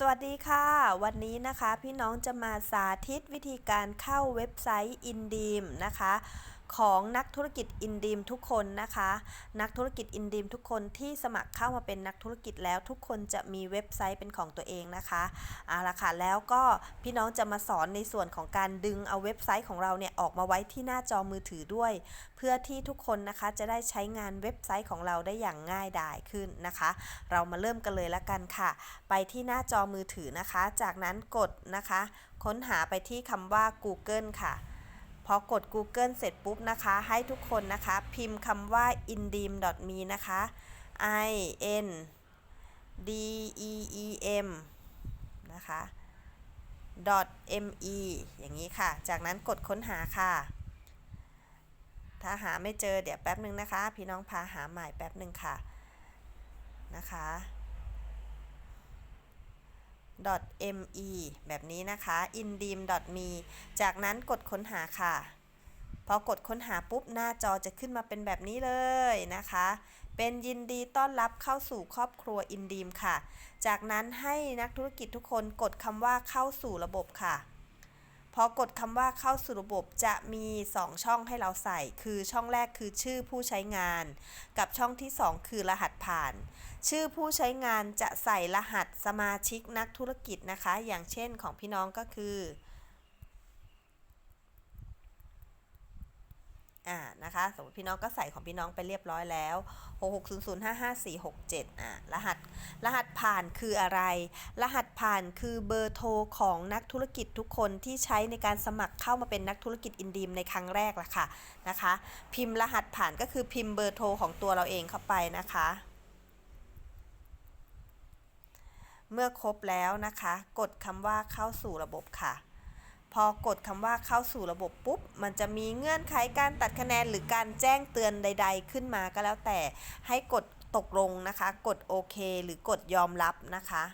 สวัสดีค่ะ วันนี้นะคะพี่น้องจะมาสาธิตวิธีการเข้าเว็บไซต์อินดีมนะคะ ของนักธุรกิจอินดีมทุกคนนะคะ นักธุรกิจอินดีมทุกคนที่สมัครเข้ามาเป็นนักธุรกิจแล้วทุกคนจะมีเว็บไซต์เป็นของตัวเองนะคะเอาละค่ะแล้วก็พี่น้องจะมาสอนในส่วนของการดึงเอาเว็บไซต์ของเราเนี่ยออกมาไว้ที่หน้าจอมือถือด้วย เพื่อที่ทุกคนนะคะจะได้ใช้งานเว็บไซต์ของเราได้อย่างง่ายดายขึ้นนะคะ เรามาเริ่มกันเลยละกันค่ะ ไปที่หน้าจอมือถือนะคะ จากนั้นกดนะคะ ค้นหาไปที่คำว่า Google ค่ะ พอกด Google เสร็จปุ๊บนะคะ ให้ทุกคนนะคะ พิมพ์คำว่า indeem.me นะคะ i n d e e m นะคะ .me อย่างนี้ค่ะ จากนั้นกดค้นหาค่ะ ถ้าหาไม่เจอเดี๋ยวแป๊บหนึ่งนะคะ พี่น้องพาหาใหม่แป๊บหนึ่งค่ะนะคะ .me แบบนี้นะคะ indeem.me จากนั้นกดค้นหาค่ะ พอกดค้นหาปุ๊บหน้าจอจะขึ้นมาเป็นแบบนี้เลยนะคะ เป็นยินดีต้อนรับเข้าสู่ครอบครัวอินดีมค่ะ จากนั้นให้นักธุรกิจทุกคนกดคำว่าเข้าสู่ระบบค่ะ พอกดคำว่าเข้าสู่ระบบจะมี 2 ช่องให้เราใส่ คือช่องแรกคือชื่อผู้ใช้งาน กับช่องที่ 2 คือรหัสผ่าน ชื่อผู้ใช้งานจะใส่รหัสสมาชิกนักธุรกิจนะคะ อย่างเช่นของพี่น้องก็คืออ่า นะคะ สมมติพี่น้องก็ใส่ของพี่น้องไปเรียบร้อยแล้ว 660555467อ่ารหัสรหัสผ่านคืออะไร รหัสผ่านคือเบอร์โทรของนักธุรกิจทุกคนที่ใช้ในการสมัครเข้ามาเป็นนักธุรกิจอินดีมในครั้งแรกละค่ะนะคะ พิมพ์รหัสผ่านก็คือพิมพ์เบอร์โทรของตัวเราเองเข้าไปนะคะเมื่อครบแล้วนะคะ กดคำว่าเข้าสู่ระบบค่ะ อกดคำว่าเข้าสู่ระบบปุ๊บ มันจะมีเงื่อนไขการตัดคะแนนหรือการแจ้งเตือนใด ๆ ขึ้นมาก็แล้วแต่ให้กดตกลงนะคะ กดโอเคหรือกดยอมรับนะคะ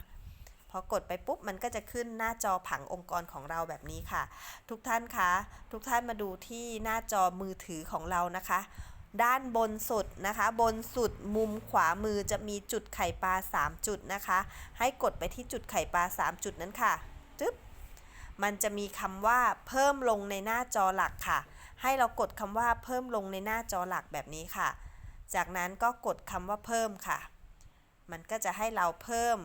พอกดไปปุ๊บมันก็จะขึ้นหน้าจอผังองค์กรของเราแบบนี้ค่ะ ทุกท่านคะทุกท่านมาดูที่หน้าจอมือถือของเรานะคะ ด้านบนสุดนะคะ บนสุดมุมขวามือจะมีจุดไข่ปลา 3 จุดนะคะ ให้กดไปที่จุดไข่ปลา 3 จุดนั้นค่ะจึ๊บ มันจะมีคำว่าเพิ่มลงในหน้าจอหลักค่ะ ให้เรากดคำว่าเพิ่มลงในหน้าจอหลักแบบนี้ค่ะ จากนั้นก็กดคำว่าเพิ่มค่ะ มันก็จะให้เราเพิ่ม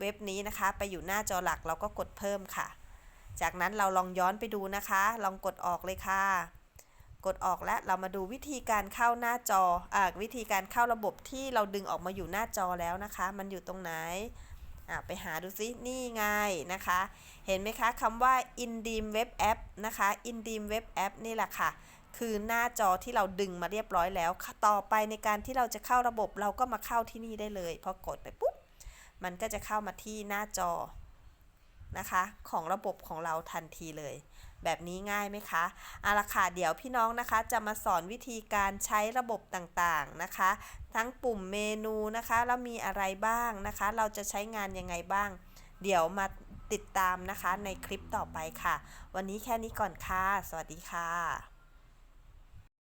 เว็บนี้นะคะ ไปอยู่หน้าจอหลักเราก็กดเพิ่มค่ะ จากนั้นเราลองย้อนไปดูนะคะ ลองกดออกเลยค่ะ กดออกและเรามาดูวิธีการเข้าหน้าจออ่าวิธีการเข้าระบบที่เราดึงออกมาอยู่หน้าจอแล้วนะคะ มันอยู่ตรงไหน ไปหาดูซิ นี่ไงนะคะ เห็นไหมคะคำว่า Indeem Web App นะคะ Indeem Web App นี่แหละค่ะ คือหน้าจอที่เราดึงมาเรียบร้อยแล้ว ต่อไปในการที่เราจะเข้าระบบเราก็มาเข้าที่นี่ได้เลย พอกดไปปุ๊บ มันก็จะเข้ามาที่หน้าจอ นะคะ ของระบบของเราทันทีเลย แบบนี้ง่ายไหมคะเอาละค่ะเดี๋ยวพี่น้องนะคะ จะมาสอนวิธีการใช้ระบบต่างๆนะคะ ทั้งปุ่มเมนูนะคะแล้วมีอะไรบ้างนะคะ เราจะใช้งานยังไงบ้าง เดี๋ยวมาติดตามนะคะในคลิปต่อไปค่ะ วันนี้แค่นี้ก่อนค่ะ สวัสดีค่ะ